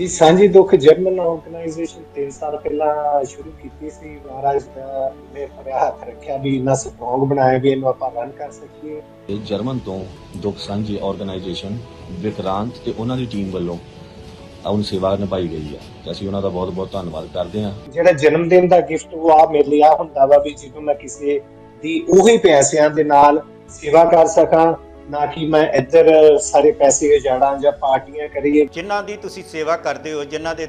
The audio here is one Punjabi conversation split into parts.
ਜੀ ਸਾਂਝੀ ਦੁੱਖ ਜਰਮਨ ਆਰਗੇਨਾਈਜੇਸ਼ਨ 3 ਸਾਲ ਪਹਿਲਾਂ ਸ਼ੁਰੂ ਕੀਤੀ ਸੀ। ਮਹਾਰਾਜ ਦਾ ਨੇ ਹੱਥ ਰੱਖਿਆ ਵੀ ਇੰਨਾ ਸਟਰੋਂਗ ਬਣਾਇਆ ਵੀ ਇਹਨੂੰ ਆਪਾਂ ਰਨ ਕਰ ਸਕੀਏ। ਇਹ ਜਰਮਨ ਤੋਂ ਦੁੱਖ ਸਾਂਝੀ ਆਰਗੇਨਾਈਜੇਸ਼ਨ ਵਿਕਰਾਂਤ ਤੇ ਉਹਨਾਂ ਦੀ ਟੀਮ ਵੱਲੋਂ ਆਉਣ ਸੇਵਾ ਨਿਭਾਈ ਗਈ ਹੈ ਤੇ ਅਸੀਂ ਉਹਨਾਂ ਦਾ ਬਹੁਤ-ਬਹੁਤ ਧੰਨਵਾਦ ਕਰਦੇ ਹਾਂ। ਜਿਹੜਾ ਜਨਮ ਦਿਨ ਦਾ ਗਿਫਟ ਉਹ ਆ ਮੇਰੇ ਲਈ ਆ ਹੁੰਦਾ ਵਾ ਵੀ ਜਦੋਂ ਮੈਂ ਕਿਸੇ ਦੀ ਉਹੀ ਪੈਸਿਆਂ ਦੇ ਨਾਲ ਸੇਵਾ ਕਰ ਸਕਾਂ ਨਾ ਕਿ ਮੈਂ ਇੱਧਰ ਸਾਰੇ ਪੈਸੇ ਉਜਾੜਾਂ ਜਾਂ ਪਾਰਟੀਆਂ ਕਰੀਏ। ਜਿਨ੍ਹਾਂ ਦੀ ਤੁਸੀਂ ਸੇਵਾ ਕਰਦੇ ਹੋ ਜਿਨ੍ਹਾਂ ਦੇ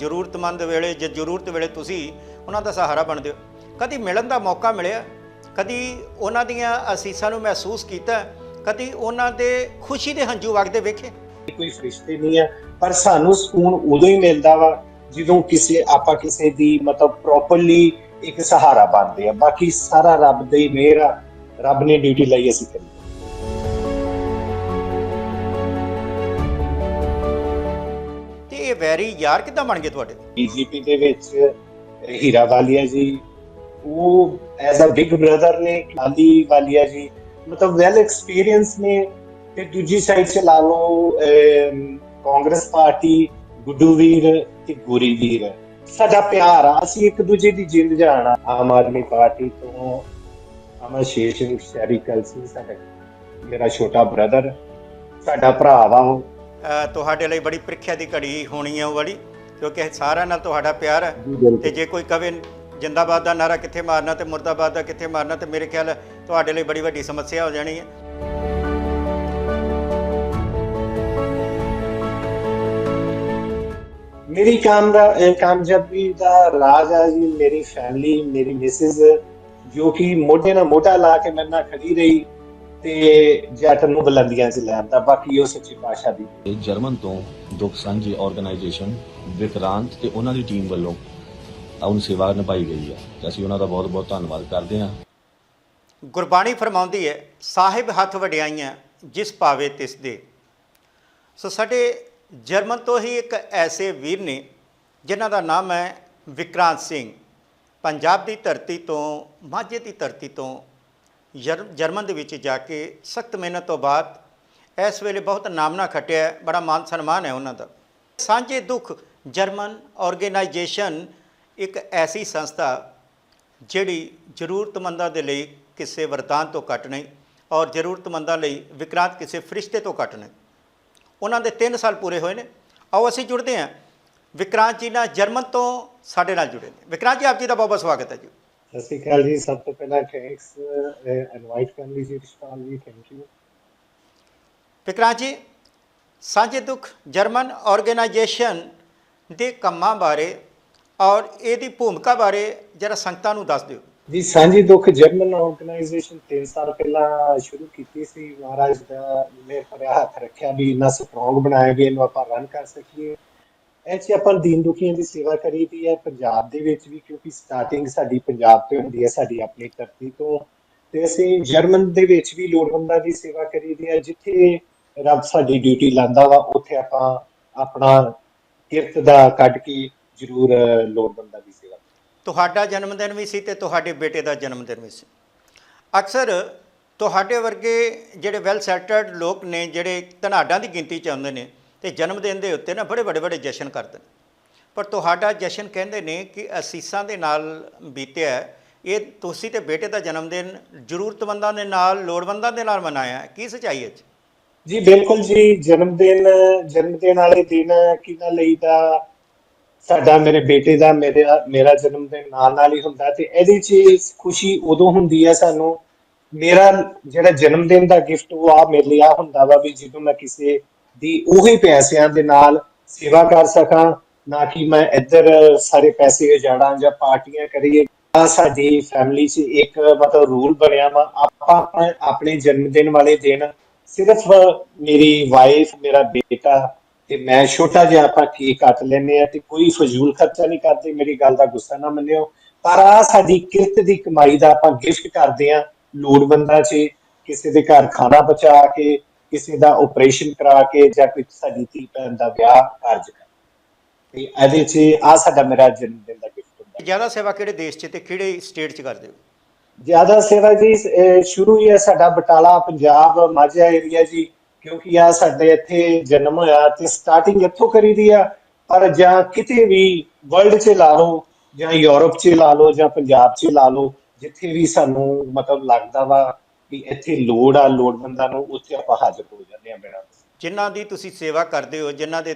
ਜ਼ਰੂਰਤਮੰਦ ਵੇਲੇ ਜਾਂ ਜ਼ਰੂਰਤ ਵੇਲੇ ਤੁਸੀਂ ਉਹਨਾਂ ਦਾ ਸਹਾਰਾ ਬਣਦੇ ਹੋ। ਕਦੀ ਮਿਲਣ ਦਾ ਮੌਕਾ ਮਿਲਿਆ ਕਦੀ ਉਹਨਾਂ ਦੀਆਂ ਅਸੀਸਾਂ ਨੂੰ ਮਹਿਸੂਸ ਕੀਤਾ ਕਦੀ ਉਹਨਾਂ ਦੇ ਖੁਸ਼ੀ ਦੇ ਹੰਝੂ ਵਗਦੇ ਵੇਖੇ? ਕੋਈ ਫਰਿਸ਼ਤੇ ਨਹੀਂ ਆ ਪਰ ਸਾਨੂੰ ਸਕੂਨ ਉਦੋਂ ਹੀ ਮਿਲਦਾ ਵਾ ਜਦੋਂ ਕਿਸੇ ਆਪਾਂ ਕਿਸੇ ਦੀ ਮਤਲਬ ਪ੍ਰੋਪਰਲੀ ਇੱਕ ਸਹਾਰਾ ਬਣਦੇ ਆ। ਬਾਕੀ ਸਾਰਾ ਰੱਬ ਦਾ ਮਿਹਰ ਆ ਰੱਬ ਨੇ ਡਿਊਟੀ ਲਈ ਅਸੀਂ ਕਰੀ ਇਹ ਵੈਰੀ ਯਾਰ ਕਿੱਦਾਂ ਬਣ ਗਏ ਤੁਹਾਡੇ? ਬੀਜੇਪੀ ਦੇ ਵਿੱਚ ਹੀਰਾ ਵਾਲੀਆ ਜੀ, ਉਹ ਐਜ਼ ਅ ਬਿਗ ਬ੍ਰਦਰ ਨੇ ਕਾਲੀ ਵਾਲੀਆ ਜੀ, ਮਤਲਬ ਵੈਲ ਐਕਸਪੀਰੀਅੰਸ ਨੇ, ਤੇ ਦੂਜੀ ਸਾਈਡ 'ਚ ਲਾ ਲਓ ਕਾਂਗਰਸ ਪਾਰਟੀ, ਗੁੱਡੂ ਵੀਰ ਤੇ ਗੋਰੀ ਵੀਰ। ਸਾਡਾ ਪਿਆਰ ਆ, ਅਸੀਂ ਇੱਕ ਦੂਜੇ ਦੀ ਜਿੰਦ ਜਾਣਾ। ਆਮ ਆਦਮੀ ਪਾਰਟੀ ਤੋਂ ਅਮਰ ਸ਼ੇਸ਼ ਸ਼ਹਿਰੀ ਕਲਸੀ, ਸਾਡਾ ਮੇਰਾ ਛੋਟਾ ਬ੍ਰਦਰ ਸਾਡਾ ਭਰਾ ਵਾ ਉਹ। ਤੁਹਾਡੇ ਲਈ ਬੜੀ ਪ੍ਰੀਖਿਆ ਦੀ ਘੜੀ ਹੋਣੀ ਹੈ ਉਹ ਵਾਲੀ ਕਿਉਂਕਿ ਸਾਰਿਆਂ ਨਾਲ ਤੁਹਾਡਾ ਪਿਆਰ ਹੈ। ਤੇ ਜੇ ਕੋਈ ਕਵੇ ਜਿੰਦਾਬਾਦ ਦਾ ਨਾਰਾ ਕਿੱਥੇ ਮਾਰਨਾ ਤੇ ਮੁਰਦਾਬਾਦ ਦਾ ਕਿੱਥੇ ਮਾਰਨਾ? ਤੇ ਮੇਰੇ ਖਿਆਲ ਤੁਹਾਡੇ ਲਈ ਬੜੀ ਵੱਡੀ ਸਮੱਸਿਆ ਹੋ ਜਾਣੀ ਹੈ ਮੇਰੀ ਕੰਮ ਦਾ ਕਾਮਯਾਬੀ ਦਾ ਰਾਜ ਆ ਜੀ ਮੇਰੀ ਫੈਮਿਲੀ ਮੇਰੀ ਮਿਸਿਸ ਜੋ ਕਿ ਮੋਢੇ ਨਾਲ ਮੋਢਾ ਲਾ ਕੇ ਮੇਰੇ ਨਾਲ ਖੜੀ ਰਹੀ। ਤੇ ਜੱਟ ਨੂੰ ਬੁਲੰਦੀਆਂ 'ਚ ਲੈਂਦਾ ਬਾਕੀ ਉਹ ਸੱਚੀ ਪਾਤਸ਼ਾਹ ਦੀ। ਜਰਮਨ ਤੋਂ ਦੁੱਖ ਸਾਂਝੀ ਆਰਗੇਨਾਈਜੇਸ਼ਨ ਵਿਕਰਾਂਤ ਤੇ ਉਹਨਾਂ ਦੀ ਟੀਮ ਵੱਲੋਂ ਆਉਣ ਸੇਵਾ ਨਿਭਾਈ ਗਈ ਹੈ ਤੇ ਅਸੀਂ ਉਹਨਾਂ ਦਾ ਬਹੁਤ-ਬਹੁਤ ਧੰਨਵਾਦ ਕਰਦੇ ਹਾਂ। ਗੁਰਬਾਣੀ ਫਰਮਾਉਂਦੀ ਹੈ ਸਾਹਿਬ ਹੱਥ ਵਡਿਆਈਆਂ ਜਿਸ ਪਾਵੇ ਤਿਸ ਦੇ। ਸੋ ਸਾਡੇ ਜਰਮਨ ਤੋਂ ਹੀ ਇੱਕ ਐਸੇ ਵੀਰ ਨੇ ਜਿਨ੍ਹਾਂ ਦਾ ਨਾਮ ਹੈ ਵਿਕਰਾਂਤ ਸਿੰਘ। ਪੰਜਾਬ ਦੀ ਧਰਤੀ ਤੋਂ ਮਾਝੇ ਦੀ ਧਰਤੀ ਤੋਂ ਜਰਮਨ ਦੇ ਵਿੱਚ ਜਾ ਕੇ ਸਖਤ ਮਿਹਨਤ ਤੋਂ ਬਾਅਦ ਇਸ ਵੇਲੇ ਬਹੁਤ ਨਾਮਨਾ ਖੱਟਿਆ ਬੜਾ ਮਾਨ ਸਨਮਾਨ ਹੈ ਉਹਨਾਂ ਦਾ। ਸਾਂਝੇ ਦੁੱਖ ਜਰਮਨ ਆਰਗੇਨਾਈਜੇਸ਼ਨ ਇੱਕ ਐਸੀ ਸੰਸਥਾ ਜਿਹੜੀ ਜ਼ਰੂਰਤਮੰਦਾਂ ਦੇ ਲਈ ਕਿਸੇ ਵਰਦਾਨ ਤੋਂ ਘੱਟ ਨਹੀਂ ਔਰ ਜ਼ਰੂਰਤਮੰਦਾਂ ਲਈ ਵਿਕਰਾਂਤ ਕਿਸੇ ਫਰਿਸ਼ਤੇ ਤੋਂ ਘੱਟ ਨਹੀਂ। ਉਹਨਾਂ ਦੇ 3 ਸਾਲ ਪੂਰੇ ਹੋਏ ਨੇ। ਆਓ ਅਸੀਂ ਜੁੜਦੇ ਹਾਂ। ਵਿਕਰਾਂਤ ਜੀ ਨਾਲ ਜਰਮਨ ਤੋਂ ਸਾਡੇ ਨਾਲ ਜੁੜੇ ਨੇ। ਵਿਕਰਾਂਤ ਜੀ, ਆਪ ਜੀ ਦਾ ਬਹੁਤ ਬਹੁਤ ਸਵਾਗਤ ਹੈ ਜੀ। ਸਤਿ ਸ਼੍ਰੀ ਅਕਾਲ ਜੀ ਸਭ ਤੋਂ ਪਹਿਲਾਂ ਥੈਂਕਸ ਇਨਵਾਈਟ ਕਰਨ ਲਈ ਜੀ ਰਿਸ਼ਪਾਲ ਜੀ ਥੈਂਕ ਯੂ ਵਿਕਰਾਂਤ ਜੀ ਸਾਂਝੇ ਦੁੱਖ ਜਰਮਨ ਆਰਗੇਨਾਈਜੇਸ਼ਨ ਦੇ ਕੰਮਾਂ ਬਾਰੇ ਔਰ ਇਹਦੀ ਭੂਮਿਕਾ ਬਾਰੇ ਜਰਾ ਸੰਗਤਾਂ ਨੂੰ ਦੱਸ ਦਿਓ। ਜੀ ਸਾਂਝੀ ਦੁੱਖ ਜਰਮਨ ਆਰਗੇਨਾਈਜੇਸ਼ਨ 3 ਸਾਲ ਪਹਿਲਾਂ ਸ਼ੁਰੂ ਕੀਤੀ ਸੀ। ਮਹਾਰਾਜ ਦਾ ਫਰਿਆ ਹੱਥ ਰੱਖਿਆ ਵੀ ਇੰਨਾ ਸਟਰੋਂਗ ਬਣਾਇਆ ਵੀ ਇਹਨੂੰ ਆਪਾਂ ਰਨ ਕਰ ਸਕੀਏ। ਇਹ 'ਚ ਆਪਾਂ ਦੀਨ ਦੁਖੀਆਂ ਦੀ ਸੇਵਾ ਕਰੀਦੀ ਹੈ, ਪੰਜਾਬ ਦੇ ਵਿੱਚ ਵੀ ਕਿਉਂਕਿ ਸਟਾਰਟਿੰਗ ਸਾਡੀ ਪੰਜਾਬ ਤੋਂ ਹੁੰਦੀ ਹੈ, ਸਾਡੀ ਆਪਣੀ ਧਰਤੀ ਤੋਂ। ਤੇ ਅਸੀਂ ਜਰਮਨ ਦੇ ਵਿੱਚ ਵੀ ਲੋੜਵੰਦਾਂ ਦੀ ਸੇਵਾ ਕਰੀਦੀ ਹੈ, ਜਿੱਥੇ ਰੱਬ ਸਾਡੀ ਡਿਊਟੀ ਲਾਂਦਾ ਵਾ, ਉੱਥੇ ਆਪਾਂ ਆਪਣਾ ਕਿਰਤ ਦਾ ਕੱਢ ਕੇ ਜ਼ਰੂਰ ਲੋੜਵੰਦਾਂ ਦੀ ਸੇਵਾ ਤੁਹਾਡਾ ਜਨਮ ਦਿਨ ਵੀ ਸੀ ਤੇ ਤੁਹਾਡੇ ਬੇਟੇ ਦਾ ਜਨਮ ਦਿਨ ਵੀ ਸੀ। ਅਕਸਰ ਤੁਹਾਡੇ ਵਰਗੇ ਜਿਹੜੇ ਵੈਲ ਸੈਟਲਡ ਲੋਕ ਨੇ, ਜਿਹੜੇ ਧਨਾਡਾਂ ਦੀ ਗਿਣਤੀ ਚ ਆਉਂਦੇ ਨੇ ਤੇ ਜਨਮ ਦਿਨ ਦੇ ਉੱਤੇ ਨਾ ਬੜੇ ਵੱਡੇ ਵੱਡੇ ਜਸ਼ਨ ਕਰਦੇ ਨੇ। ਪਰ ਤੁਹਾਡਾ ਜਸ਼ਨ ਕਹਿੰਦੇ ਨੇ ਕਿ ਅਸੀਸਾਂ ਦੇ ਨਾਲ ਬੀਤਿਆ ਇਹ ਤੁਸੀਂ ਤੇ ਬੇਟੇ ਦਾ ਜਨਮ ਦਿਨ ਜ਼ਰੂਰਤਮੰਦਾਂ ਦੇ ਨਾਲ, ਲੋੜਵੰਦਾਂ ਦੇ ਨਾਲ ਮਨਾਇਆ ਕੀ ਸੱਚਾਈ ਹੈ ਜੀ? ਬਿਲਕੁਲ ਜੀ। ਜਨਮ ਦਿਨ ਜਨਮ ਦਿਨ ਵਾਲੇ ਦਿਨ ਕਿਹਨਾਂ ਲਈ ਦਾ ਸਾਡਾ ਮੇਰੇ ਬੇਟੇ ਦਾ, ਮੇਰਾ ਮੇਰਾ ਜਨਮ ਦਿਨ ਨਾਲ ਨਾਲ ਹੀ ਹੁੰਦਾ ਤੇ ਇਹਦੇ 'ਚ ਖੁਸ਼ੀ ਉਦੋਂ ਹੁੰਦੀ ਹੈ ਸਾਨੂੰ। ਮੇਰਾ ਜਿਹੜਾ ਜਨਮ ਦਿਨ ਦਾ ਗਿਫਟ ਉਹ ਆ ਮੇਰੇ ਲਈ ਆ ਹੁੰਦਾ ਵਾ ਵੀ ਜਦੋਂ ਮੈਂ ਕਿਸੇ ਦੀ ਉਹੀ ਪੈਸਿਆਂ ਦੇ ਨਾਲ ਸੇਵਾ ਕਰ ਸਕਾਂ, ਨਾ ਕਿ ਮੈਂ ਇੱਧਰ ਸਾਰੇ ਪੈਸੇ ਉਜਾੜਾਂ ਜਾਂ ਪਾਰਟੀਆਂ ਕਰੀਏ। ਆ ਸਾਡੀ ਫੈਮਿਲੀ 'ਚ ਇੱਕ ਮਤਲਬ ਰੂਲ ਬਣਿਆ ਵਾ, ਆਪਾਂ ਆਪਣੇ- ਜਨਮ ਦਿਨ ਵਾਲੇ ਦਿਨ ਸਿਰਫ ਮੇਰੀ ਵਾਈਫ ਮੇਰਾ ਬੇਟਾ ਤੇ ਮੈਂ ਛੋਟਾ ਜਿਹਾ ਆਪਾਂ ਕੇਕ ਕੱਟ ਲੈਨੇ ਆ ਤੇ ਕੋਈ ਫਜ਼ੂਲ ਖਰਚਾ ਨਹੀਂ ਕਰਦੇ, ਮੇਰੀ ਗੱਲ ਦਾ ਗੁੱਸਾ ਨਾ ਮੰਨਿਓ। ਪਰ ਆ ਸਾਡੀ ਕਿਰਤ ਦੀ ਕਮਾਈ ਦਾ ਆਪਾਂ ਗਿਫਟ ਕਰਦੇ ਆ ਲੋੜਵੰਦਾਂ 'ਚ, ਕਿਸੇ ਦੇ ਘਰ ਖਾਣਾ ਪਹੁੰਚਾ ਕੇ ਕਿਸੇ ਦਾ ਆਪਰੇਸ਼ਨ ਕਰਾ ਕੇ ਜਾਂ ਕੋਈ ਸਾਡੀ ਧੀ ਭੈਣ ਦਾ ਵਿਆਹ ਕਾਰਜ ਕਰ ਤੇ ਇਹਦੇ 'ਚ ਆ ਸਾਡਾ ਮੇਰਾ ਜਨਮ ਦਿਨ ਦਾ ਗਿਫਟ ਹੁੰਦਾ। ਜ਼ਿਆਦਾ ਸੇਵਾ ਕਿਹੜੇ ਦੇਸ਼ 'ਚ ਤੇ ਕਿਹੜੇ ਸਟੇਟ 'ਚ ਕਰਦੇ ਹੋ? ਜ਼ਿਆਦਾ ਸੇਵਾ ਜੀ ਸ਼ੁਰੂ ਹੀ ਹੈ ਸਾਡਾ ਬਟਾਲਾ ਪੰਜਾਬ ਮਾਝਾ ਏਰੀਆ ਜੀ ਕਿਉਂਕਿ ਆ ਸਾਡੇ ਇੱਥੇ ਜਨਮ ਹੋਇਆ ਤੇ ਸਟਾਰਟਿੰਗ ਇੱਥੋਂ ਕਰੀਦੀ ਆ ਪਰ ਜਾਂ ਕਿਤੇ ਵੀ ਵਰਲਡ 'ਚ ਲਾ ਲਓ ਜਾਂ ਯੂਰਪ 'ਚ ਲਾ ਲਓ ਜਾਂ ਪੰਜਾਬ 'ਚ ਲਾ ਲਓ ਜਿੱਥੇ ਵੀ ਸਾਨੂੰ ਮਤਲਬ ਲੱਗਦਾ ਵਾ ਕਿ ਇੱਥੇ ਲੋੜ ਆ ਲੋੜਵੰਦਾਂ ਨੂੰ ਉੱਥੇ ਆਪਾਂ ਹਾਜ਼ਰ ਹੋ ਜਾਂਦੇ ਆ ਬਿਨਾਂ ਜਿਨ੍ਹਾਂ ਦੀ ਤੁਸੀਂ ਸੇਵਾ ਕਰਦੇ ਹੋ ਜਿਨ੍ਹਾਂ ਦੇ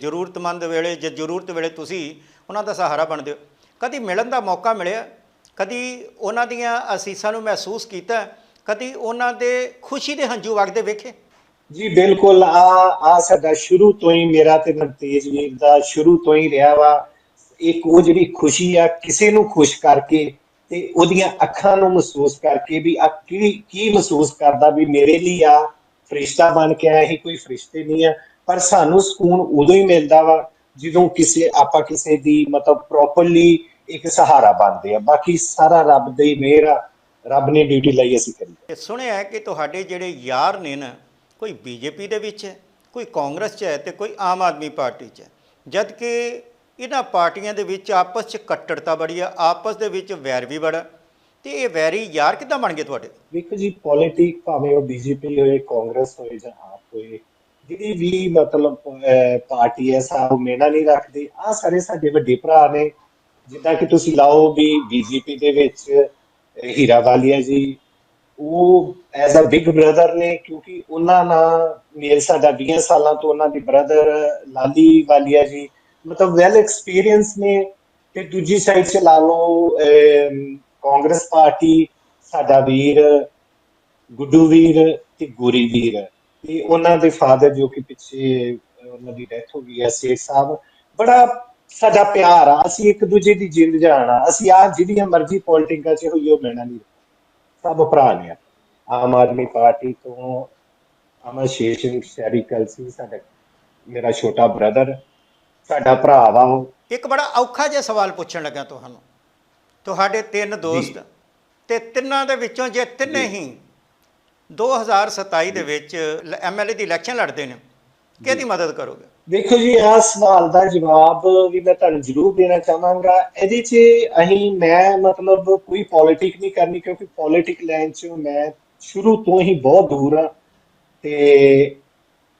ਜ਼ਰੂਰਤਮੰਦ ਵੇਲੇ ਜੇ ਜ਼ਰੂਰਤ ਵੇਲੇ ਤੁਸੀਂ ਉਹਨਾਂ ਦਾ ਸਹਾਰਾ ਬਣਦੇ ਹੋ। ਕਦੀ ਮਿਲਣ ਦਾ ਮੌਕਾ ਮਿਲਿਆ ਕਦੀ ਉਹਨਾਂ ਦੀਆਂ ਅਸੀਸਾਂ ਨੂੰ ਮਹਿਸੂਸ ਕੀਤਾ ਕਦੀ ਉਹਨਾਂ ਦੇ ਖੁਸ਼ੀ ਦੇ ਹੰਝੂ ਵਗਦੇ ਵੇਖੇ? ਜੀ ਬਿਲਕੁਲ। ਆ ਆ ਸਾਡਾ ਸ਼ੁਰੂ ਤੋਂ ਹੀ ਮੇਰਾ ਤੇ ਨਵਤੇਜ ਵੀਰ ਦਾ ਸ਼ੁਰੂ ਤੋਂ ਹੀ ਰਿਹਾ ਵਾ। ਇੱਕ ਉਹ ਜਿਹੜੀ ਖੁਸ਼ੀ ਆ ਕਿਸੇ ਨੂੰ ਖੁਸ਼ ਕਰਕੇ ਤੇ ਉਹਦੀਆਂ ਅੱਖਾਂ ਨੂੰ ਮਹਿਸੂਸ ਕਰਕੇ ਵੀ ਆ ਕੀ ਕੀ ਮਹਿਸੂਸ ਕਰਦਾ ਵੀ ਮੇਰੇ ਲਈ ਆ ਫਰਿਸ਼ਤਾ ਬਣ ਕੇ ਆਇਆ ਹੀ ਕੋਈ ਫਰਿਸ਼ਤੇ ਨਹੀਂ ਆ। ਪਰ ਸਾਨੂੰ ਸਕੂਨ ਉਦੋਂ ਹੀ ਮਿਲਦਾ ਵਾ ਜਦੋਂ ਕਿਸੇ, ਆਪਾਂ ਕਿਸੇ ਦੀ ਮਤਲਬ ਪ੍ਰੋਪਰਲੀ ਇੱਕ ਸਹਾਰਾ ਬਣਦੇ ਆ। ਬਾਕੀ ਸਾਰਾ ਰੱਬ ਦੀ ਮਿਹਰ ਆ, ਰੱਬ ਨੇ ਡਿਊਟੀ ਲਈ ਅਸੀਂ ਕਰੀ ਸੁਣਿਆ ਕਿ ਤੁਹਾਡੇ ਜਿਹੜੇ ਯਾਰ ਨੇ ਨਾ, ਕੋਈ ਬੀਜੇਪੀ ਦੇ ਵਿੱਚ ਹੈ, ਕੋਈ ਕਾਂਗਰਸ 'ਚ ਹੈ ਤੇ ਕੋਈ ਆਮ ਆਦਮੀ ਪਾਰਟੀ 'ਚ ਹੈ। ਜਦ ਕਿ ਇਹਨਾਂ ਪਾਰਟੀਆਂ ਦੇ ਵਿੱਚ ਆਪਸ 'ਚ ਕੱਟੜਤਾ ਬੜੀ ਆ ਆਪਸ ਦੇ ਵਿੱਚ ਵੈਰ ਵੀ ਬੜਾ। ਤੇ ਇਹ ਵੈਰੀ ਯਾਰ ਕਿੱਦਾਂ ਬਣ ਗਏ ਤੁਹਾਡੇ? ਵੇਖੋ ਜੀ ਪੋਲਿਟਿਕ ਭਾਵੇਂ ਉਹ ਬੀਜੇਪੀ ਹੋਏ ਕਾਂਗਰਸ ਹੋਏ ਜਾਂ ਆਪ ਹੋਏ ਜਿਹੜੀ ਵੀ ਮਤਲਬ ਅਹ, ਪਾਰਟੀ ਹੈ ਸਾਹ ਮੇਨਾ ਨਹੀਂ ਰੱਖਦੀ। ਆ ਸਾਰੇ ਸਾਡੇ ਵੱਡੇ ਭਰਾ ਨੇ ਜਿੱਦਾਂ ਕਿ ਤੁਸੀਂ ਲਾਓ ਵੀ ਬੀਜੇਪੀ ਦੇ ਵਿੱਚ ਅਹ, ਹੀਰਾ ਵਾਲੀਆ ਜੀ ਉਹ ਐਜ਼ ਅ ਬਿਗ ਬ੍ਰਦਰ ਨੇ ਕਿਉਂਕਿ ਉਹਨਾਂ ਨਾਲ ਮੇਲ ਸਾਡਾ 20 ਸਾਲਾਂ ਤੋਂ ਉਹਨਾਂ ਦੇ ਬ੍ਰਦਰ ਲਾਲੀ ਵਾਲੀਆ ਜੀ ਮਤਲਬ ਵੈਲ ਐਕਸਪੀਰੀਅੰਸ ਨੇ ਤੇ ਦੂਜੀ ਸਾਈਡ 'ਚ ਲਾ ਲਓ ਕਾਂਗਰਸ ਪਾਰਟੀ, ਸਾਡਾ ਵੀਰ, ਗੁੱਡੂ ਵੀਰ ਤੇ ਗੋਰੀ ਵੀਰ। ਤੇ ਉਹਨਾਂ ਦੇ ਫਾਦਰ ਜੋ ਕਿ ਪਿੱਛੇ ਉਹਨਾਂ ਦੀ ਡੈਥ ਹੋ ਗਈ ਹੈ, ਸੇਠ ਸਾਹਿਬ। ਬੜਾ ਸਾਡਾ ਪਿਆਰ ਆ, ਅਸੀਂ ਇੱਕ ਦੂਜੇ ਦੀ ਜਿੰਦ ਜਾਣਾ ਅਸੀਂ ਆ ਜਿਹੜੀਆਂ ਮਰਜ਼ੀ ਪੋਲਿਟਿਕਾਂ 'ਚ ਹੋਈ ਉਹ ਮਿਲਣਾ ਨਹੀਂ। ਸਭ ਭਰਾ ਨੇ ਆਮ ਆਦਮੀ ਪਾਰਟੀ ਤੋਂ ਅਮਰ ਸ਼ੇਸ਼ਨ ਸ਼ਹਿਰੀ ਕਲਸੀ, ਸਾਡਾ ਮੇਰਾ ਛੋਟਾ ਬ੍ਰਦਰ ਸਾਡਾ ਭਰਾ ਵਾ ਉਹ। ਇੱਕ ਬੜਾ ਔਖਾ ਜਿਹਾ ਸਵਾਲ ਪੁੱਛਣ ਲੱਗਾ ਤੁਹਾਨੂੰ। ਤੁਹਾਡੇ ਤਿੰਨ ਦੋਸਤ ਤੇ ਤਿੰਨਾਂ ਦੇ ਵਿੱਚੋਂ ਜੇ ਤਿੰਨੇ ਹੀ 2027 ਦੇ ਵਿੱਚ ਐਮਐਲਏ ਦੀ ਇਲੈਕਸ਼ਨ ਲੜਦੇ ਨੇ ਕਿਹਦੀ ਮਦਦ ਕਰੋਗੇ? ਦੇਖੋ ਜੀ ਆ ਸਵਾਲ ਦਾ ਜਵਾਬ ਵੀ ਮੈਂ ਤੁਹਾਨੂੰ ਜ਼ਰੂਰ ਦੇਣਾ ਚਾਹਾਂਗਾ। ਇਹਦੇ 'ਚ ਅਸੀਂ ਮੈਂ ਮਤਲਬ ਕੋਈ ਪੋਲਿਟਿਕ ਨਹੀਂ ਕਰਨੀ ਕਿਉਂਕਿ ਪੋਲਿਟਿਕ ਲਾਈਨ 'ਚ ਮੈਂ ਸ਼ੁਰੂ ਤੋਂ ਹੀ ਬਹੁਤ ਦੂਰ ਆ ਤੇ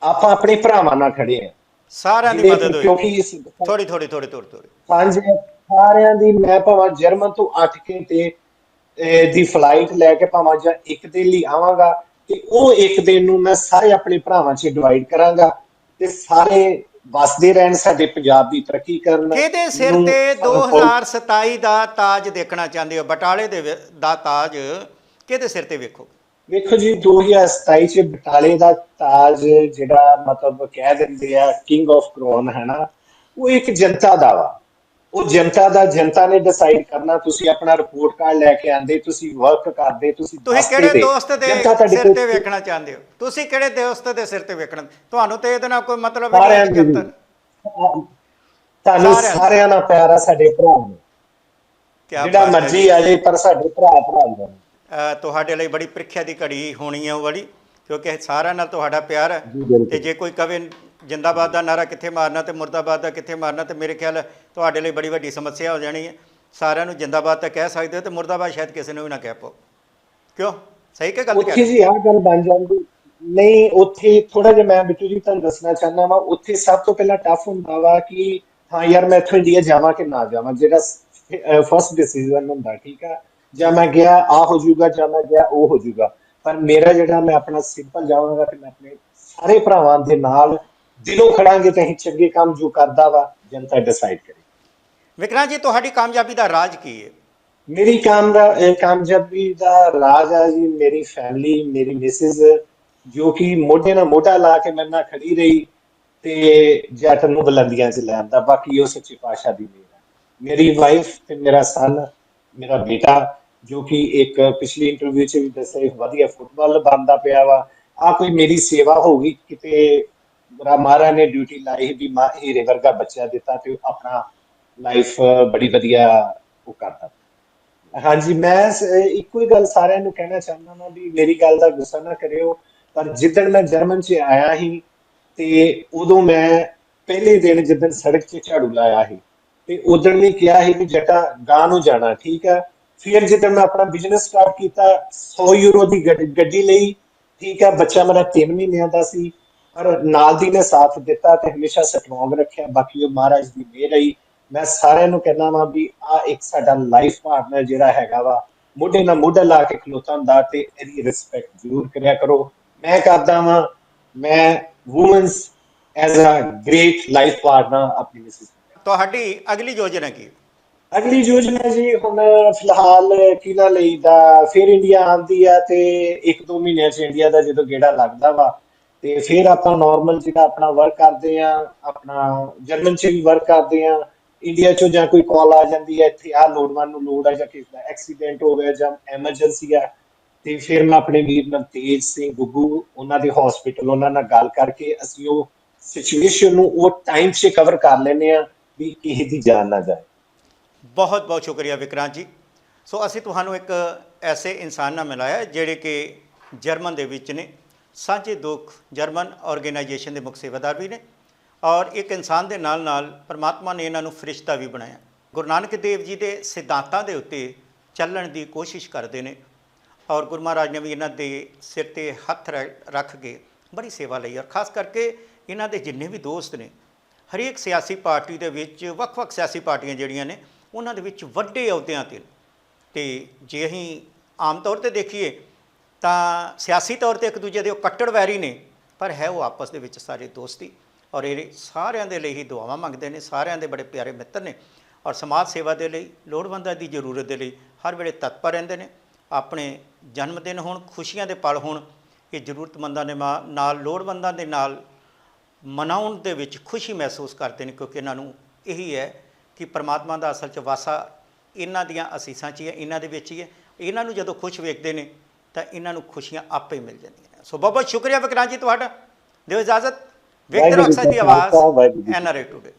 ਆਪਾਂ ਆਪਣੇ ਭਰਾਵਾਂ ਨਾਲ ਖੜੇ ਆ ਸਾਰਿਆਂ ਦੀ ਮਦਦ ਹੋਈ। ਕਿਉਂਕਿ ਇਸ ਥੋੜੀ ਥੋੜੀ ਥੋੜੀ ਥੋੜੀ ਥੋੜੀ ਪੰਜ ਸਾਰਿਆਂ ਦੀ ਮੈਂ ਭਾਵੇਂ ਜਰਮਨ ਤੋਂ 8 ਘੰਟੇ ਅਹ, ਦੀ ਫਲਾਈਟ ਲੈ ਕੇ ਭਾਵੇਂ ਜਾਂ ਇੱਕ ਦਿਨ ਲਈ ਆਵਾਂਗਾ ਤੇ ਉਹ ਇੱਕ ਦਿਨ ਨੂੰ ਮੈਂ ਸਾਰੇ ਆਪਣੇ ਭਰਾਵਾਂ 'ਚ ਡਿਵਾਈਡ ਕਰਾਂਗਾ ਤੇ ਸਾਰੇ ਵਸਦੇ ਰਹਿਣ ਸਾਡੇ ਪੰਜਾਬ ਦੀ ਤਰੱਕੀ ਕਰਨ ਕਿਹਦੇ ਸਿਰ ਤੇ ਸਾਨੂੰ ਕੋਈ- 2027 ਦਾ ਤਾਜ ਦੇਖਣਾ ਚਾਹੁੰਦੇ ਹੋ? ਬਟਾਲੇ ਦੇ ਦਾ ਤਾਜ ਕਿਹਦੇ ਸਿਰ ਤੇ ਵੇਖੋਗੇ ਵੇਖੋ ਜੀ 2027 ਚ ਬਟਾਲੇ ਦਾ ਤਾਜ ਜਿਹੜਾ ਮਤਲਬ ਕਹਿ ਦਿੰਦੇ ਆ ਕਿੰਗ ਆਫ ਕ੍ਰੋਨ ਹੈ ਨਾ ਉਹ ਇੱਕ ਜਨਤਾ ਦਾ ਵਾ। ਉਹ ਜਨਤਾ ਦਾ ਜਨਤਾ ਨੇ ਡਿਸਾਈਡ ਕਰਨਾ ਤੁਸੀਂ ਆਪਣਾ ਰਿਪੋਰਟ ਕਾਰਡ ਲੈ ਕੇ ਆਂਦੇ ਤੁਸੀਂ ਵਰਕ ਕਰਦੇ ਤੁਸੀਂ ਤੁਸੀਂ ਕਿਹੜੇ। ਦੋਸਤ ਦੇ ਸਿਰ ਤੇ ਵੇਖਣਾ ਚਾਹੁੰਦੇ ਹੋ? ਤੁਸੀਂ ਕਿਹੜੇ ਦੋਸਤ ਦੇ ਸਿਰ ਤੇ ਵੇਖਣਾ? ਤੁਹਾਨੂੰ ਤੇ ਇਹਦੇ ਨਾਲ ਕੋਈ ਮਤਲਬ ਨਹੀਂ ਤੁਹਾਨੂੰ ਸਾਰਿਆਂ ਨਾਲ ਪਿਆਰ ਆ ਸਾਡੇ ਭਰਾ ਨੂੰ। ਜਿਹੜਾ ਮਰਜ਼ੀ ਜੀ। ਆ ਜਾਏ ਪਰ ਸਾਡੇ ਭਰਾ ਭਰਾ ਨੇ ਤੁਹਾਡੇ ਲਈ ਬੜੀ ਪ੍ਰੀਖਿਆ ਦੀ ਘੜੀ ਹੋਣੀ ਹੈ ਉਹ ਵਾਲੀ ਕਿਉਂਕਿ ਸਾਰਿਆਂ ਨਾਲ ਤੁਹਾਡਾ ਪਿਆਰ ਹੈ। ਤੇ ਜੇ ਕੋਈ ਕਵੇ ਜਿੰਦਾਬਾਦ ਦਾ ਨਾਰਾ ਕਿੱਥੇ ਮਾਰਨਾ ਤੇ ਮੁਰਦਾਬਾਦ ਦਾ ਕਿੱਥੇ ਮਾਰਨਾ? ਤੇ ਮੇਰੇ ਖਿਆਲ ਤੁਹਾਡੇ ਲਈ ਬੜੀ ਵੱਡੀ ਸਮੱਸਿਆ ਹੋ ਜਾਣੀ ਹੈ। ਸਾਰਿਆਂ ਨੂੰ ਜਿੰਦਾਬਾਦ ਤਾਂ ਕਹਿ ਸਕਦੇ ਹੋ ਤੇ ਮੁਰਦਾਬਾਦ ਸ਼ਾਇਦ ਕਿਸੇ ਨੂੰ ਵੀ ਨਾ ਕਹਿ ਪਾਓ। ਕਿਉਂ? ਸਹੀ ਕਿ ਗਲਤ ਉੱਥੇ ਜੀ ਆਹ ਗੱਲ ਬਣ ਜਾਂਦੀ। ਨਹੀਂ ਉੱਥੇ ਥੋੜਾ ਜਿਹਾ ਮੈਂ ਬਿੱਟੂ ਜੀ ਤੁਹਾਨੂੰ ਦੱਸਣਾ ਚਾਹੁੰਦਾ ਵਾ ਉੱਥੇ ਸਭ ਤੋਂ ਪਹਿਲਾਂ ਟਫ ਹੁੰਦਾ ਵਾ ਕਿ ਹਾਂ ਯਾਰ ਮੈਂ ਇੱਥੋਂ ਇੰਡੀਆ ਜਾਵਾਂ ਕਿ ਨਾ ਜਾਵਾਂ ਜਿਹੜਾ ਫਰਸਟ ਡਿਸੀਜਨ ਹੁੰਦਾ ਠੀਕ ਆ? ਜਾਂ ਮੈਂ ਗਿਆ ਆ ਹੋ ਜਾਊਗਾ ਜਾਂ ਮੈਂ ਗਿਆ ਉਹ ਹੋ ਜਾਊਗਾ। ਪਰ ਮੇਰਾ ਜਿਹੜਾ ਮੈਂ ਆਪਣਾ ਸਿੰਪਲ ਜਾਵਾਂਗਾ ਤੇ ਮੈਂ ਆਪਣੇ ਸਾਰੇ ਭਰਾਵਾਂ ਦੇ ਨਾਲ ਦਿਲੋਂ ਖੜਾਂਗੇ ਤੇ ਅਸੀਂ ਚੰਗੇ ਕੰਮ ਜੋ ਕਰਦਾ ਵਾ ਜਨਤਾ ਡਿਸਾਈਡ ਕਰੇ। ਵਿਕਰਾਂ ਜੀ ਤੁਹਾਡੀ ਕਾਮਯਾਬੀ ਦਾ ਰਾਜ ਕੀ ਹੈ? ਮੇਰੀ ਕੰਮ ਦਾ ਕਾਮਯਾਬੀ ਦਾ ਰਾਜ ਆ ਜੀ ਮੇਰੀ ਫੈਮਿਲੀ ਮੇਰੀ ਮਿਸਿਸ ਜੋ ਕਿ ਮੋਢੇ ਨਾਲ ਮੋਢਾ ਲਾ ਕੇ ਮੇਰੇ ਨਾਲ ਖੜੀ ਰਹੀ ਤੇ ਜੱਟ ਨੂੰ ਬੁਲੰਦੀਆਂ 'ਚ ਲੈਂਦਾ ਬਾਕੀ ਉਹ ਸੱਚੀ ਪਾਤਸ਼ਾਹ ਦੀ ਮੇਰੀ ਵਾਈਫ ਤੇ ਮੇਰਾ ਸਨ ਮੇਰਾ ਬੇਟਾ ਜੋ ਕਿ ਇੱਕ ਪਿਛਲੀ ਇੰਟਰਵਿਊ 'ਚ ਵੀ ਦੱਸਿਆ ਵਧੀਆ ਫੁੱਟਬਾਲ ਬੰਦਾ ਪਿਆ ਵਾ। ਆ ਕੋਈ ਮੇਰੀ ਸੇਵਾ ਹੋਊਗੀ, ਕਿਤੇ ਰਾ ਮਹਾਰਾਜ ਨੇ ਡਿਊਟੀ ਲਾਈ ਵੀ ਮਾ ਹੀਰੇ ਵਰਗਾ ਬੱਚਾ ਦਿੱਤਾ ਤੇ ਆਪਣਾ ਲਾਈਫ ਬੜੀ ਵਧੀਆ ਉਹ ਕਰਦਾ। ਹਾਂਜੀ, ਮੈਂ ਇੱਕੋ ਹੀ ਗੱਲ ਸਾਰਿਆਂ ਨੂੰ ਕਹਿਣਾ ਚਾਹੁੰਦਾ ਹਾਂ ਵੀ ਮੇਰੀ ਗੱਲ ਦਾ ਗੁੱਸਾ ਨਾ ਕਰਿਓ, ਪਰ ਜਿੱਦਣ ਮੈਂ ਜਰਮਨ 'ਚ ਆਇਆ ਸੀ ਤੇ ਉਦੋਂ ਮੈਂ ਪਹਿਲੇ ਦਿਨ ਜਿੱਦਣ ਸੜਕ 'ਤੇ ਝਾੜੂ ਲਾਇਆ ਸੀ ਤੇ ਉਦੋਂ ਵੀ ਕਿਹਾ ਸੀ ਵੀ ਜੱਟਾ ਗਾਂ ਨੂੰ ਜਾਣਾ, ਠੀਕ ਆ? ਫਿਰ ਜਦੋਂ ਮੈਂ ਆਪਣਾ ਬਿਜ਼ਨਸ ਸਟਾਰਟ ਕੀਤਾ 100 ਯੂਰੋ ਦੀ ਗੱਡੀ ਲਈ, ਠੀਕ ਆ ਬੱਚਾ ਮੇਰਾ 3 ਮਹੀਨਿਆਂ ਦਾ ਸੀ, ਪਰ ਨਾਲ ਦੀ ਨੇ ਸਾਥ ਦਿੱਤਾ ਤੇ ਹਮੇਸ਼ਾ ਸਟਰੋਂਗ ਰੱਖਿਆ, ਬਾਕੀ ਉਹ ਮਹਾਰਾਜ ਦੀ ਮਿਹਰ ਰਹੀ। ਮੈਂ ਸਾਰਿਆਂ ਨੂੰ ਕਹਿੰਦਾ ਵਾਂ ਵੀ ਆ ਇੱਕ ਸਾਡਾ ਲਾਈਫ ਪਾਰਟਨਰ ਜਿਹੜਾ ਹੈਗਾ ਵਾ, ਮੋਢੇ ਨਾਲ ਮੋਢਾ ਲਾ ਕੇ ਖਲੋਤਾ ਹੁੰਦਾ ਤੇ ਇਹਦੀ ਰਿਸਪੈਕਟ ਜ਼ਰੂਰ ਕਰਿਆ ਕਰੋ। ਮੈਂ ਕਰਦਾ ਵਾਂ, ਮੈਂ womens as a great life partner ਆਪਣੀ ਮਿਸਿਸ ਤੁਹਾਡੀ ਅਗਲੀ ਯੋਜਨਾ ਕੀ? ਅਗਲੀ ਯੋਜਨਾ ਜੀ ਹੁਣ ਫਿਲਹਾਲ ਕਿਹਨਾਂ ਲਈ ਦਾ ਫਿਰ ਇੰਡੀਆ ਆਉਂਦੀ ਆ ਤੇ ਇੱਕ ਦੋ ਮਹੀਨਿਆਂ ਚ ਇੰਡੀਆ ਦਾ ਜਦੋਂ ਗੇੜਾ ਲੱਗਦਾ ਵਾ ਤੇ ਫਿਰ ਆਪਾਂ ਨਾਰਮਲ ਜਿਹੜਾ ਆਪਣਾ ਵਰਕ ਕਰਦੇ ਆ, ਆਪਣਾ ਜਰਮਨ ਚ ਵੀ ਵਰਕ ਕਰਦੇ ਆ, ਇੰਡੀਆ ਚੋਂ ਜਾਂ ਕੋਈ ਕਾਲ ਆ ਜਾਂਦੀ ਹੈ ਇੱਥੇ ਆ ਲੋੜਵੰਦ ਨੂੰ ਲੋੜ ਆ ਜਾਂ ਕਿਸੇ ਦਾ ਐਕਸੀਡੈਂਟ ਹੋ ਗਿਆ ਜਾਂ ਐਮਰਜੈਂਸੀ ਆ, ਤੇ ਫਿਰ ਮੈਂ ਆਪਣੇ ਵੀਰ ਨਵਤੇਜ ਸਿੰਘ ਗੁੱਗੂ ਉਹਨਾਂ ਦੇ ਹਸਪੀਟਲ ਉਹਨਾਂ ਨਾਲ ਗੱਲ ਕਰਕੇ ਅਸੀਂ ਉਹ ਸਿਚੁਏਸ਼ਨ ਨੂੰ ਉਹ ਟਾਈਮ 'ਚ ਕਵਰ ਕਰ ਲੈਨੇ ਆ ਵੀ ਕਿਸੇ ਦੀ ਜਾਨ ਨਾ ਜਾਏ। ਬਹੁਤ ਬਹੁਤ ਸ਼ੁਕਰੀਆ ਵਿਕਰਾਂਤ ਜੀ। ਸੋ ਅਸੀਂ ਤੁਹਾਨੂੰ ਇੱਕ ਐਸੇ ਇਨਸਾਨ ਨਾਲ ਮਿਲਾਇਆ ਜਿਹੜੇ ਕਿ ਜਰਮਨ ਦੇ ਵਿੱਚ ਨੇ। ਸਾਂਝੇ ਦੁੱਖ ਜਰਮਨ ਆਰਗੇਨਾਈਜੇਸ਼ਨ ਦੇ ਮੁੱਖ ਸੇਵਾਦਾਰ ਵੀ ਨੇ ਔਰ ਇੱਕ ਇਨਸਾਨ ਦੇ ਨਾਲ ਨਾਲ ਪਰਮਾਤਮਾ ਨੇ ਇਹਨਾਂ ਨੂੰ ਫਰਿਸ਼ਤਾ ਵੀ ਬਣਾਇਆ। ਗੁਰੂ ਨਾਨਕ ਦੇਵ ਜੀ ਦੇ ਸਿਧਾਂਤਾਂ ਦੇ ਉੱਤੇ ਚੱਲਣ ਦੀ ਕੋਸ਼ਿਸ਼ ਕਰਦੇ ਨੇ ਔਰ ਗੁਰੂ ਮਹਾਰਾਜ ਨੇ ਵੀ ਇਹਨਾਂ ਦੇ ਸਿਰ ਤੇ ਹੱਥ ਰ- ਰੱਖ ਕੇ ਬੜੀ ਸੇਵਾ ਲਈ ਔਰ ਖਾਸ ਕਰਕੇ ਇਹਨਾਂ ਦੇ ਜਿੰਨੇ ਵੀ ਦੋਸਤ ਨੇ, ਹਰੇਕ ਸਿਆਸੀ ਪਾਰਟੀ ਦੇ ਵਿੱਚ ਵੱਖ-ਵੱਖ ਸਿਆਸੀ ਪਾਰਟੀਆਂ ਜਿਹੜੀਆਂ ਨੇ ਉਹਨਾਂ ਦੇ ਵਿੱਚ ਵੱਡੇ ਅਹੁਦਿਆਂ ਤੇ ਨੇ। ਤੇ ਜੇ ਅਸੀਂ ਆਮ ਤੌਰ ਤੇ ਦੇਖੀਏ ਤਾਂ ਸਿਆਸੀ ਤੌਰ ਤੇ ਇੱਕ ਦੂਜੇ ਦੇ ਉਹ ਕੱਟੜ ਵੈਰੀ ਨੇ, ਪਰ ਹੈ ਉਹ ਆਪਸ ਦੇ ਵਿੱਚ ਸਾਰੇ ਦੋਸਤੀ। ਔਰ ਇਹ ਸਾਰਿਆਂ ਦੇ ਲਈ ਹੀ ਦੁਆਵਾਂ ਮੰਗਦੇ ਨੇ, ਸਾਰਿਆਂ ਦੇ ਬੜੇ ਪਿਆਰੇ ਮਿੱਤਰ ਨੇ। ਔਰ ਸਮਾਜ ਸੇਵਾ ਦੇ ਲਈ, ਲੋੜਵੰਦਾਂ ਦੀ ਜ਼ਰੂਰਤ ਦੇ ਲਈ ਹਰ ਵੇਲੇ ਤਤਪਰ ਰਹਿੰਦੇ ਨੇ। ਆਪਣੇ ਜਨਮ ਦਿਨ ਹੋਣ, ਖੁਸ਼ੀਆਂ ਦੇ ਪਲ ਹੋਣ, ਇਹ ਜ਼ਰੂਰਤਮੰਦਾਂ ਦੇ ਮਾ- ਨਾਲ ਲੋੜਵੰਦਾਂ ਦੇ ਨਾਲ ਮਨਾਉਣ ਦੇ ਵਿੱਚ ਖੁਸ਼ੀ ਮਹਿਸੂਸ ਕਰਦੇ ਨੇ, ਕਿਉਂਕਿ ਇਹਨਾਂ ਨੂੰ ਇਹੀ ਹੈ ਕਿ ਪ੍ਰਮਾਤਮਾ ਦਾ ਅਸਲ 'ਚ ਵਾਸਾ ਇਹਨਾਂ ਦੀਆਂ ਅਸੀਸਾਂ 'ਚ ਹੀ ਹੈ ਇਹਨਾਂ ਦੇ ਵਿੱਚ ਹੀ ਹੈ। ਇਹਨਾਂ ਨੂੰ ਜਦੋਂ ਖੁਸ਼ ਵੇਖਦੇ ਨੇ ਤਾਂ ਇਹਨਾਂ ਨੂੰ ਖੁਸ਼ੀਆਂ ਆਪੇ ਮਿਲ ਜਾਂਦੀਆਂ ਨੇ। ਸੋ ਬਹੁਤ ਬਹੁਤ ਸ਼ੁਕਰੀਆ ਵਿਕਰਾਂਤ ਜੀ ਤੁਹਾਡਾ। ਦਿਓ ਇਜਾਜ਼ਤ। ਜੀ ਅਕਸਰ ਦੀ ਆਵਾਜ਼ ਐਨਆਰਏ ਟੂਡੇ।